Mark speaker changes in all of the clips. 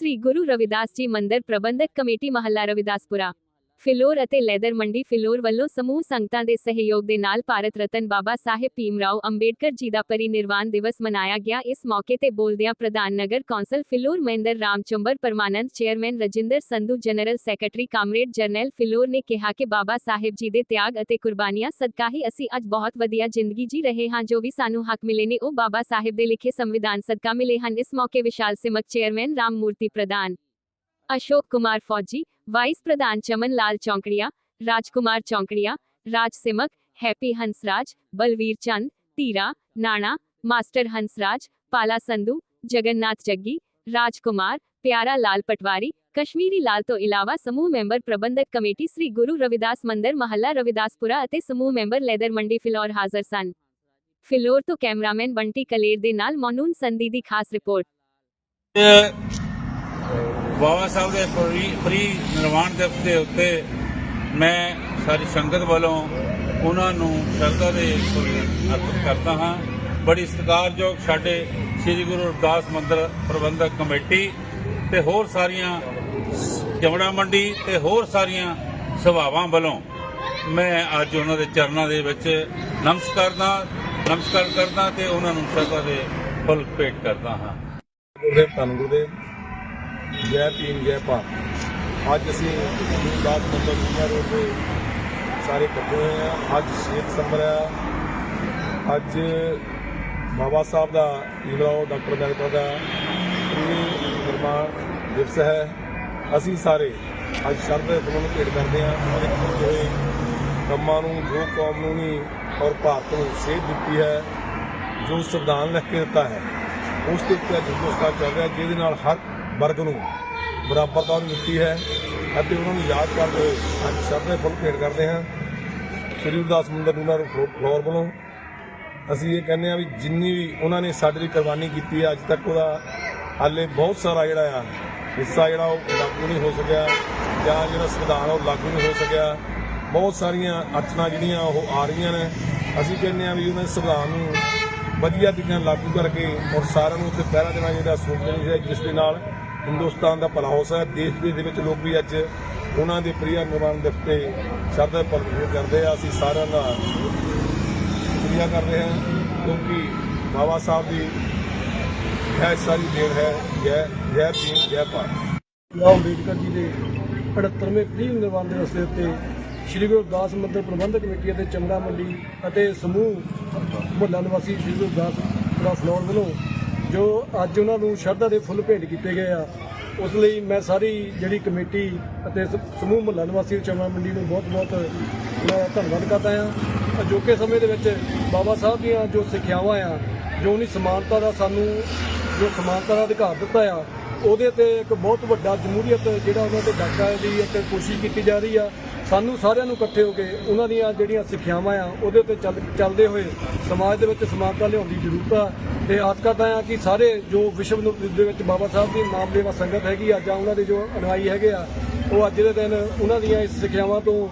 Speaker 1: ਸ੍ਰੀ ਗੁਰੂ ਰਵਿਦਾਸ ਜੀ ਮੰਦਿਰ ਪ੍ਰਬੰਧਕ ਕਮੇਟੀ ਮਹੱਲਾ ਰਵਿਦਾਸਪੁਰਾ ਫਿਲੌਰ ਅਤੇ ਲੈਦਰ ਮੰਡੀ ਫਿਲੌਰ ਵੱਲੋਂ ਸਮੂਹ ਸੰਗਤਾਂ ਦੇ ਸਹਿਯੋਗ ਦੇ ਨਾਲ ਭਾਰਤ ਰਤਨ ਬਾਬਾ ਸਾਹਿਬ ਭੀਮਰਾਓ ਅੰਬੇਡਕਰ ਜੀ ਦਾ ਪਰਿਨਿਰਵਾਣ ਦਿਵਸ ਮਨਾਇਆ ਗਿਆ। ਇਸ ਮੌਕੇ ਤੇ ਬੋਲਦਿਆਂ ਪ੍ਰਧਾਨ ਨਗਰ council Phillaur Mahinder Ram Chambar Parmanand chairman Rajinder Sandhu, general secretary comrade Jarnail Phillaur ਨੇ ਕਿਹਾ ਕਿ ਬਾਬਾ ਸਾਹਿਬ ਜੀ ਦੇ ਤਿਆਗ ਅਤੇ ਕੁਰਬਾਨੀਆਂ ਸਦਕਾ ਹੀ ਅਸੀਂ ਅੱਜ ਬਹੁਤ ਵਧੀਆ ਜ਼ਿੰਦਗੀ ਜੀ ਰਹੇ ਹਾਂ। ਜੋ ਵੀ ਸਾਨੂੰ ਹੱਕ ਮਿਲੇ ਨੇ ਉਹ ਬਾਬਾ ਸਾਹਿਬ ਦੇ ਲਿਖੇ ਸੰਵਿਧਾਨ ਸਦਕਾ ਮਿਲੇ ਹਨ। ਇਸ ਮੌਕੇ ਵਿਸ਼ਾਲ ਸਿਮਕ ਚੇਅਰਮੈਨ ਰਾਮ ਮੂਰਤੀ ਪ੍ਰਧਾਨ अशोक कुमार फौजी, वाइस प्रधान चमन लाल चौकड़िया, राजकुमार चौकड़िया, राज सिमक, हैप्पी हंसराज, बलवीर चंद, तीरा नाना मास्टर हंसराज, पाला संधु, जगन्नाथ जग्गी, राजकुमार, प्यारा लाल पटवारी, कश्मीरी लाल तो इलावा समूह मेंबर प्रबंधक कमेटी श्री गुरु रविदास मंदिर महला रविदासपुरा समूह मेंबर लेदर मंडी फिलौर हाजर सन। फिलौर तो कैमरामैन बंटी कलेर दे नाल मौनून संदीदी खास रिपोर्ट।
Speaker 2: ਬਾਬਾ ਸਾਹਿਬ ਦੇ ਫਰੀ ਪਰੀ ਨਿਰਵਾਣ ਦਿਵਸ ਦੇ ਉੱਤੇ ਮੈਂ ਸਾਰੀ ਸੰਗਤ ਵੱਲੋਂ ਉਹਨਾਂ ਨੂੰ ਸ਼ਰਧਾ ਦੇ ਫੁੱਲ ਅਰਪਿਤ ਕਰਦਾ ਹਾਂ। ਬੜੀ ਸਤਿਕਾਰਯੋਗ ਸਾਡੇ ਸ੍ਰੀ ਗੁਰੂ ਰਵਿਦਾਸ ਮੰਦਰ ਪ੍ਰਬੰਧਕ ਕਮੇਟੀ ਤੇ ਹੋਰ ਸਾਰੀਆਂ ਜਮੜਾ ਮੰਡੀ ਤੇ ਹੋਰ ਸਾਰੀਆਂ ਸਭਾਵਾਂ ਵੱਲੋਂ ਮੈਂ ਅੱਜ ਉਹਨਾਂ ਦੇ ਚਰਨਾਂ ਦੇ ਵਿੱਚ ਨਮਸਕਾਰ ਦਾ, ਨਮਸਕਾਰ ਕਰਦਾ ਤੇ ਉਹਨਾਂ ਨੂੰ ਸ਼ਰਧਾ ਦੇ ਫੁੱਲ ਭੇਟ ਕਰਦਾ ਹਾਂ।
Speaker 3: ਗੁਰਦੇਵ, ਧੰਨ ਗੁਰਦੇਵ। ਜੈ ਭੀਮ, ਜੈ ਭਾਰਤ। ਅੱਜ ਅਸੀਂ ਗੁਰਦਾਸ ਮੰਦਰ ਦੁਨੀਆ ਰੋਡ ਤੇ ਸਾਰੇ ਇਕੱਠੇ ਹੋਏ ਹਾਂ। ਅੱਜ 6 ਦਸੰਬਰ ਆ। ਅੱਜ ਬਾਬਾ ਸਾਹਿਬ ਦਾ ਭੀਮਰਾਓ ਡਾਕਟਰ ਮਹਿਤਾ ਦਾ ਨਿਰਮਾਣ ਦਿਵਸ ਹੈ। ਅਸੀਂ ਸਾਰੇ ਅੱਜ ਸ਼ਰਧਾ ਦੇ ਫੁੱਲਾਂ ਨੂੰ ਭੇਟ ਕਰਦੇ ਹਾਂ। ਉਹਦੇ ਹੋਏ ਕੰਮਾਂ ਨੂੰ, ਜੋ ਕੌਮ ਨੂੰ ਨਹੀਂ ਔਰ ਭਾਰਤ ਨੂੰ ਸੇਧ ਦਿੱਤੀ ਹੈ, ਜੋ ਸੰਵਿਧਾਨ ਲਿਖ ਕੇ ਦਿੱਤਾ ਹੈ, ਉਸ ਦੇ ਉੱਤੇ ਅੱਜ ਹਿੰਦੁਸਤਾਨ ਚੱਲ ਰਿਹਾ, ਜਿਹਦੇ ਨਾਲ ਹਰ ਵਰਗ ਨੂੰ ਬਰਾਬਰਤਾ ਦਿੱਤੀ ਹੈ ਅਤੇ ਉਹਨਾਂ ਨੂੰ ਯਾਦ ਕਰਦੇ ਹੋਏ ਅੱਜ ਸ਼ਰਧਾ ਦੇ ਫੁੱਲ ਭੇਟ ਕਰਦੇ ਹਾਂ। ਸ੍ਰੀ ਗੁਰਦਾਸ ਮੰਦਰ ਨੂਨਾ ਫਲੋਰ ਵੱਲੋਂ। ਅਸੀਂ ਇਹ ਕਹਿੰਦੇ ਹਾਂ ਵੀ ਜਿੰਨੀ ਵੀ ਉਹਨਾਂ ਨੇ ਸਾਡੇ ਲਈ ਕੁਰਬਾਨੀ ਕੀਤੀ ਹੈ, ਅੱਜ ਤੱਕ ਉਹਦਾ ਹਾਲੇ ਬਹੁਤ ਸਾਰਾ ਜਿਹੜਾ ਆ, ਹਿੱਸਾ ਜਿਹੜਾ ਉਹ ਲਾਗੂ ਨਹੀਂ ਹੋ ਸਕਿਆ ਜਾਂ ਜਿਹੜਾ ਸੰਵਿਧਾਨ ਆ ਉਹ ਲਾਗੂ ਨਹੀਂ ਹੋ ਸਕਿਆ। ਬਹੁਤ ਸਾਰੀਆਂ ਅੜਚਣਾਂ ਜਿਹੜੀਆਂ ਉਹ ਆ ਰਹੀਆਂ ਨੇ। ਅਸੀਂ ਕਹਿੰਦੇ ਹਾਂ ਵੀ ਉਹਨਾਂ ਦੇ ਸੰਵਿਧਾਨ ਨੂੰ ਵਧੀਆ ਤਰੀਕੇ ਨਾਲ ਲਾਗੂ ਕਰਕੇ ਔਰ ਸਾਰਿਆਂ ਨੂੰ ਉੱਤੇ ਪਹਿਰਾ ਦੇਣਾ ਜਿਹੜਾ ਸੋਚ ਦੇਣੀ ਚਾਹੀਦੀ, ਜਿਸ ਦੇ ਨਾਲ ਹਿੰਦੁਸਤਾਨ ਦਾ ਭਲਾ ਹੋ ਸਕਦਾ, ਦੇਸ਼ ਵਿਦੇਸ਼ ਦੇ ਵਿੱਚ ਲੋਕ ਵੀ ਅੱਜ ਉਹਨਾਂ ਦੇ ਪ੍ਰਿਆ ਨਿਰਮਾਣ ਦਿਵਸ ਤੇ ਸ਼ਰਧਾ ਪ੍ਰਗਟ ਕਰਦੇ ਆ। ਅਸੀਂ ਸਾਰਿਆਂ ਦਾ ਸ਼ੁਕਰੀਆ ਰਹੇ ਹਾਂ, ਕਿਉਂਕਿ ਬਾਬਾ ਸਾਹਿਬ ਦੀ ਹੈ ਸਾਰੀ ਦੇਣ ਹੈ, ਜੈ ਜੈ ਭੀਮ, ਜੈ ਭਾਰਤ।
Speaker 4: ਬਾਬਾ ਅੰਬੇਡਕਰ ਜੀ ਦੇ 78ਵੇਂ ਪ੍ਰੀ ਨਿਰਵਾਣ ਦਿਵਸ ਦੇ ਉੱਤੇ ਸ਼੍ਰੀ ਗੁਰੂ ਦਾਸ ਮੰਦਰ ਪ੍ਰਬੰਧਕ ਕਮੇਟੀ ਅਤੇ ਚੰਗਾ ਮੰਡੀ ਅਤੇ ਸਮੂਹ ਮੁਹੱਲਾ ਨਿਵਾਸੀ ਸ਼੍ਰੀ ਗੁਰੂ ਦਾਸ ਦਾ ਫਲੋਰ ਵੱਲੋਂ ਜੋ ਅੱਜ ਉਹਨਾਂ ਨੂੰ ਸ਼ਰਧਾ ਦੇ ਫੁੱਲ ਭੇਟ ਕੀਤੇ ਗਏ ਆ, ਉਸ ਲਈ ਮੈਂ ਸਾਰੀ ਜਿਹੜੀ ਕਮੇਟੀ ਅਤੇ ਸ- ਸਮੂਹ ਮੁਹੱਲਾ ਨਿਵਾਸੀ ਚਮਾ ਮੰਡੀ ਨੂੰ ਬਹੁਤ-ਬਹੁਤ ਮੈਂ ਧੰਨਵਾਦ ਕਰਦਾ ਹਾਂ। ਅਜੋਕੇ ਸਮੇਂ ਦੇ ਵਿੱਚ ਬਾਬਾ ਸਾਹਿਬ ਦੀਆਂ ਜੋ ਸਿੱਖਿਆਵਾਂ ਆ, ਜੋ ਉਹਨੀ ਸਮਾਨਤਾ ਦਾ ਸਾਨੂੰ ਜੋ ਸਮਾਨਤਾ ਦਾ ਅਧਿਕਾਰ ਦਿੱਤਾ ਆ, ਉਹਦੇ ਤੇ ਇੱਕ ਬਹੁਤ ਵੱਡਾ ਜਮਹੂਰੀਅਤ ਜਿਹੜਾ ਉਹਨਾਂ ਤੇ ਡਾਕਾ ਦੀ ਇੱਕ ਕੋਸ਼ਿਸ਼ ਕੀਤੀ ਜਾ ਰਹੀ ਆ। ਸਾਨੂੰ ਸਾਰਿਆਂ ਨੂੰ ਇਕੱਠੇ ਹੋ ਕੇ ਉਹਨਾਂ ਦੀਆਂ ਜਿਹੜੀਆਂ ਸਿੱਖਿਆਵਾਂ ਆ, ਉਹਦੇ ਉੱਤੇ ਚੱਲ ਚੱਲਦੇ ਹੋਏ ਸਮਾਜ ਦੇ ਵਿੱਚ ਸਮਾਨਤਾ ਲਿਆਉਣ ਦੀ ਜ਼ਰੂਰਤ ਆ। ਤੇ ਆਸ ਕਰਦਾ ਆ ਕਿ ਸਾਰੇ ਜੋ ਵਿਸ਼ਵ ਦੇ ਵਿੱਚ ਬਾਬਾ ਸਾਹਿਬ ਦੀ ਨਾਮ ਸੰਗਤ ਹੈਗੀ ਆ, ਜਾਂ ਉਹਨਾਂ ਦੇ ਜੋ ਅਨੁਆਈ ਹੈਗੇ ਆ, ਉਹ ਅੱਜ ਦੇ ਦਿਨ ਉਹਨਾਂ ਦੀਆਂ ਇਸ ਸਿੱਖਿਆਵਾਂ ਤੋਂ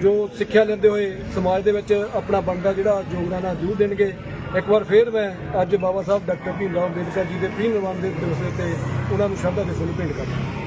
Speaker 4: ਜੋ ਸਿੱਖਿਆ ਲੈਂਦੇ ਹੋਏ ਸਮਾਜ ਦੇ ਵਿੱਚ ਆਪਣਾ ਬਣਦਾ ਜਿਹੜਾ ਯੋਗਦਾਨ ਆ ਜ਼ਰੂਰ ਦੇਣਗੇ। ਇੱਕ ਵਾਰ ਫੇਰ ਮੈਂ ਅੱਜ ਬਾਬਾ ਸਾਹਿਬ ਡਾਕਟਰ ਭੀਮ ਰਾਓ ਅੰਬੇਦਕਰ ਜੀ ਦੇ ਪ੍ਰੀ ਨਿਰਵਾਣ ਦੇ ਦਿਵਸ ਤੇ ਉਹਨਾਂ ਨੂੰ ਸ਼ਰਧਾ ਦੇ ਫੁੱਲ ਭੇਟ ਕਰਦਾ